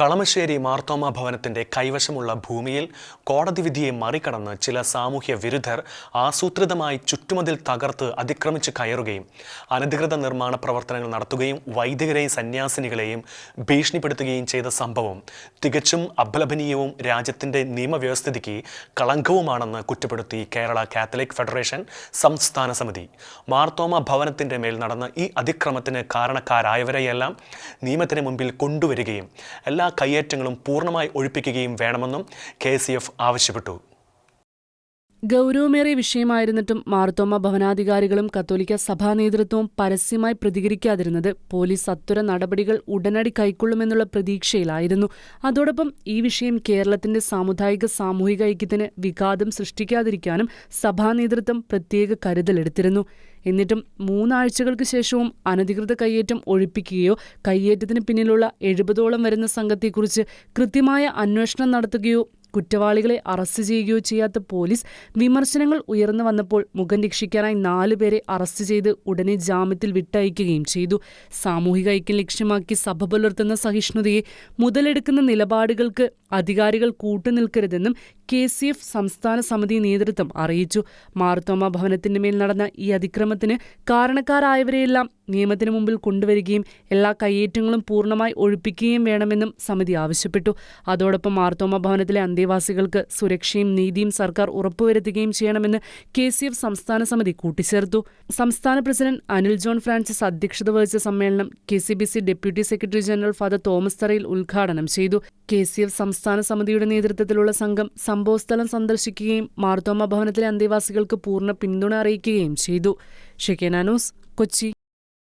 കളമശ്ശേരി മാർത്തോമ ഭവനത്തിന്റെ കൈവശമുള്ള ഭൂമിയിൽ കോടതി വിധിയെ മറികടന്ന് ചില സാമൂഹ്യ വിരുദ്ധർ ആസൂത്രിതമായി ചുറ്റുമതിൽ തകർത്ത് അതിക്രമിച്ച് കയറുകയും അനധികൃത നിർമ്മാണ പ്രവർത്തനങ്ങൾ നടത്തുകയും വൈദികരെയും സന്യാസിനികളെയും ഭീഷണിപ്പെടുത്തുകയും ചെയ്ത സംഭവം തികച്ചും അപലപനീയവും രാജ്യത്തിന്റെ നിയമവ്യവസ്ഥിതിക്ക് കളങ്കവുമാണെന്ന് കുറ്റപ്പെടുത്തി കേരള കാത്തലിക് ഫെഡറേഷൻ സംസ്ഥാന സമിതി. മാർത്തോമ ഭവനത്തിന്റെ മേൽ നടന്ന ഈ അതിക്രമത്തിന് കാരണക്കാരായവരെയെല്ലാം നിയമത്തിന് മുമ്പിൽ കൊണ്ടുവരികയും എല്ലാ കയ്യേറ്റങ്ങളും പൂർണമായി ഒഴിപ്പിക്കുകയും വേണമെന്നും കെ ആവശ്യപ്പെട്ടു. ഗൗരവമേറിയ വിഷയമായിരുന്നിട്ടും മാർത്തോമ ഭവനാധികാരികളും കത്തോലിക്ക സഭാ നേതൃത്വവും പരസ്യമായി പ്രതികരിക്കാതിരുന്നത് പോലീസ് സത്വര നടപടികൾ ഉടനടി കൈക്കൊള്ളുമെന്നുള്ള പ്രതീക്ഷയിലായിരുന്നു. അതോടൊപ്പം ഈ വിഷയം കേരളത്തിന്റെ സാമുദായിക സാമൂഹിക ഐക്യത്തിന് വിഘാതം സൃഷ്ടിക്കാതിരിക്കാനും സഭാ നേതൃത്വം പ്രത്യേക കരുതലെടുത്തിരുന്നു. എന്നിട്ടും മൂന്നാഴ്ചകൾക്ക് ശേഷവും അനധികൃത കയ്യേറ്റം ഒഴിപ്പിക്കുകയോ കയ്യേറ്റത്തിന് പിന്നിലുള്ള എഴുപതോളം വരുന്ന സംഘത്തെക്കുറിച്ച് കൃത്യമായ അന്വേഷണം നടത്തുകയോ കുറ്റവാളികളെ അറസ്റ്റ് ചെയ്യുകയോ ചെയ്യാത്ത പോലീസ് വിമർശനങ്ങൾ ഉയർന്നു വന്നപ്പോൾ മുഖം രക്ഷിക്കാനായി നാലുപേരെ അറസ്റ്റ് ചെയ്ത് ഉടനെ ജാമ്യത്തിൽ വിട്ടയക്കുകയും ചെയ്തു. സാമൂഹിക ഐക്യം ലക്ഷ്യമാക്കി സഭ പുലർത്തുന്ന സഹിഷ്ണുതയെ മുതലെടുക്കുന്ന നിലപാടുകൾക്ക് അധികാരികൾ കൂട്ടുനിൽക്കരുതെന്നും കെ സി എഫ് സംസ്ഥാന സമിതി നേതൃത്വം അറിയിച്ചു. മാർത്തോമ ഭവനത്തിന്റെ മേൽ നടന്ന ഈ അതിക്രമത്തിന് കാരണക്കാരായവരെയെല്ലാം നിയമത്തിന് മുമ്പിൽ കൊണ്ടുവരികയും എല്ലാ കയ്യേറ്റങ്ങളും പൂർണമായി ഒഴിപ്പിക്കുകയും വേണമെന്നും സമിതി ആവശ്യപ്പെട്ടു. അതോടൊപ്പം മാർത്തോമ ഭവനത്തിലെ അന്തേവാസികൾക്ക് സുരക്ഷയും നീതിയും സർക്കാർ ഉറപ്പുവരുത്തുകയും ചെയ്യണമെന്ന് കെ സി എഫ് സംസ്ഥാന സമിതി കൂട്ടിച്ചേർത്തു. സംസ്ഥാന പ്രസിഡന്റ് അനിൽ ജോൺ ഫ്രാൻസിസ് അധ്യക്ഷത വഹിച്ച സമ്മേളനം K C B C deputy secretary general father Thomas Tharayil ഉദ്ഘാടനം ചെയ്തു. കെ സി എഫ് സംസ്ഥാന സമിതിയുടെ നേതൃത്വത്തിലുള്ള സംഘം സംഭവസ്ഥലം സന്ദർശിക്കുകയും മാർത്തോമ ഭവനത്തിലെ അന്തേവാസികൾക്ക് പൂർണ പിന്തുണ അറിയിക്കുകയും ചെയ്തു. ഷെക്കേന ന്യൂസ് കൊച്ചി.